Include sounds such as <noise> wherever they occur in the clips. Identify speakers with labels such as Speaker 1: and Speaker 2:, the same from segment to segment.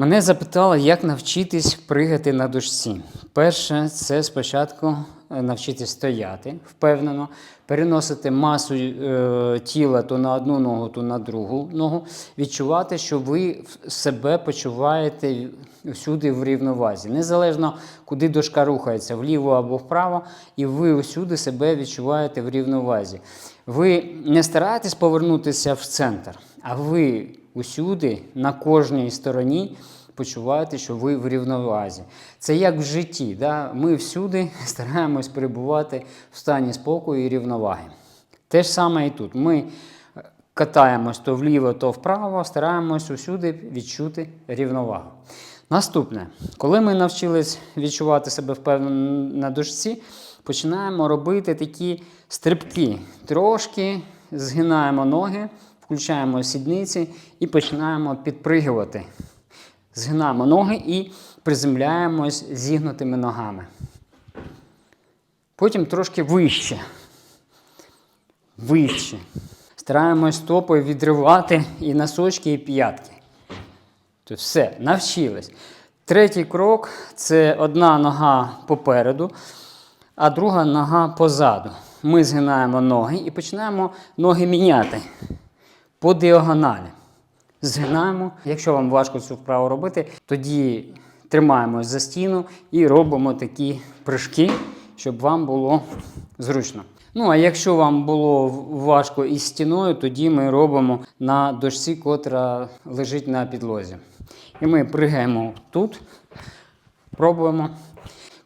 Speaker 1: Мене запитали, як навчитись пригати на дошці. Перше, це спочатку навчитись стояти впевнено, переносити масу е, тіла то на одну ногу, то на другу ногу, відчувати, що ви себе почуваєте всюди в рівновазі. Незалежно, куди дошка рухається, вліво або вправо, і ви усюди себе відчуваєте в рівновазі. Ви не стараєтесь повернутися в центр, а ви усюди, на кожній стороні, почуваєте, що ви в рівновазі. Це як в житті. Да? Ми всюди <laughs> стараємось перебувати в стані спокою і рівноваги. Те ж саме і тут. Ми е, катаємось то вліво, то вправо, стараємось усюди відчути рівновагу. Наступне, коли ми навчились відчувати себе впевнено на дошці, починаємо робити такі стрибки. Трошки згинаємо ноги, включаємо сідниці і починаємо підпригувати. Згинаємо ноги і приземляємось зігнутими ногами. Потім трошки вище. Вище. Стараємось стопою відривати і носочки, і п'ятки. Тут все, навчились. Третій крок це одна нога попереду, а друга нога позаду. Ми згинаємо ноги і починаємо ноги міняти по діагоналі. Згинаємо. Якщо вам важко цю вправу робити, тоді тримаємось за стіну і робимо такі прыжки, щоб вам було зручно. Ну, а якщо вам було важко із стіною, тоді ми робимо на дошці, котра лежить на підлозі. І ми пригаємо тут, пробуємо.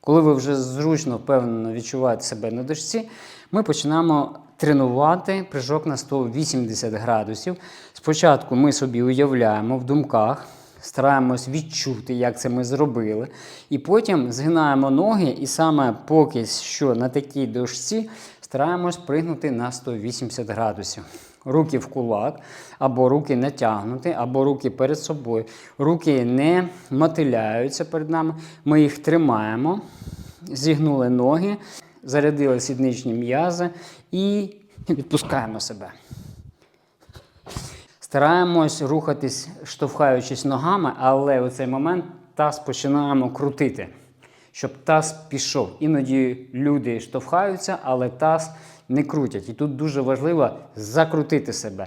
Speaker 1: Коли ви вже зручно, впевнено відчуваєте себе на дошці, ми починаємо тренувати прыжок на 180 градусів. Спочатку ми собі уявляємо в думках, стараємось відчути, як це ми зробили. І потім згинаємо ноги, і саме поки що на такій дошці стараємось пригнути на 180 градусів. Руки в кулак, або руки натягнуті, або руки перед собою. Руки не мотиляються перед нами. Ми їх тримаємо, зігнули ноги, зарядили сідничні м'язи і відпускаємо себе. Стараємось рухатись, штовхаючись ногами, але у цей момент таз починаємо крутити, щоб таз пішов. Іноді люди штовхаються, але таз не крутять. І тут дуже важливо закрутити себе.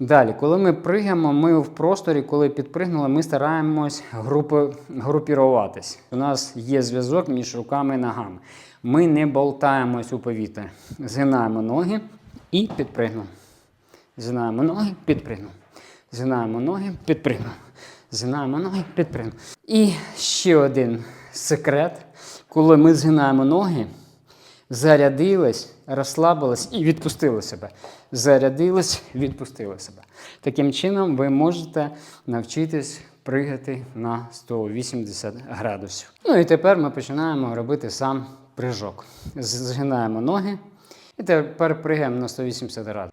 Speaker 1: Далі, коли ми пригаємо, ми в просторі, коли підпригнули, ми стараємось групи, групіруватись. У нас є зв'язок між руками і ногами. Ми не болтаємось у повітрі. Згинаємо ноги і підпригнемо. Згинаємо ноги, підпригнув. Згинаємо ноги, підпригнув. Згинаємо ноги, підпригнув. І ще один секрет. Коли ми згинаємо ноги, зарядились, розслабились і відпустили себе. Зарядились, відпустили себе. Таким чином, ви можете навчитись пригати на 180 градусів. Ну і тепер ми починаємо робити сам прыжок. Згинаємо ноги і тепер пригаємо на 180 градусів.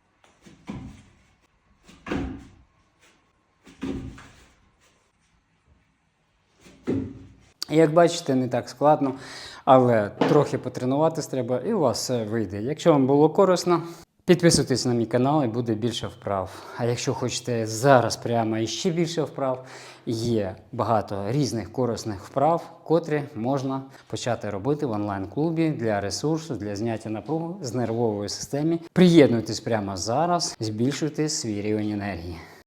Speaker 1: Як бачите, не так складно, але трохи потренуватись треба і у вас все вийде. Якщо вам було корисно, підписуйтесь на мій канал і буде більше вправ. А якщо хочете зараз прямо ще більше вправ, є багато різних корисних вправ, котрі можна почати робити в онлайн-клубі для ресурсу, для зняття напругу з нервової системи. Приєднуйтесь прямо зараз, збільшуйте свій рівень енергії.